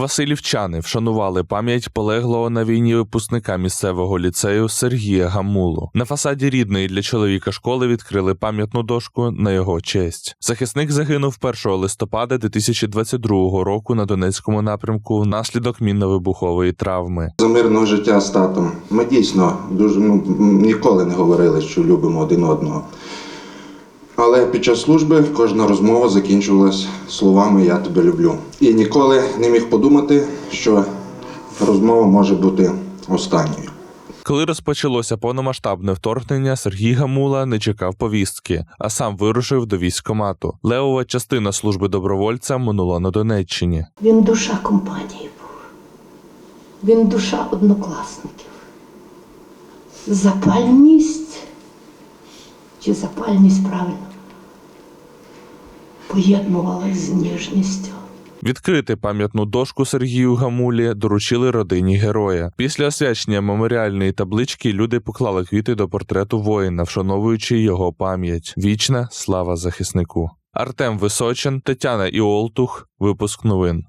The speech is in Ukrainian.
Нововасилівчани вшанували пам'ять полеглого на війні випускника місцевого ліцею Сергія Гамулу. На фасаді рідної для чоловіка школи відкрили пам'ятну дошку на його честь. Захисник загинув 1 листопада 2022 року на Донецькому напрямку внаслідок мінно-вибухової травми. За мирного життя з татом. Ми дійсно дуже ну, ніколи не говорили, що любимо один одного. Але під час служби кожна розмова закінчувалась словами Я тебе люблю. І ніколи не міг подумати, що розмова може бути останньою. Коли розпочалося повномасштабне вторгнення, Сергій Гамула не чекав повістки, а сам вирушив до військкомату. Левова частина служби добровольця минула на Донеччині. Він душа компанії був. Він душа однокласників. Запальність чи запальність правильно поєднувалась з ніжністю. Відкрити пам'ятну дошку Сергію Гамулі доручили родині героя. Після освячення меморіальної таблички люди поклали квіти до портрету воїна, вшановуючи його пам'ять. Вічна слава захиснику. Артем Височин, Тетяна Іолтух. Випуск новин.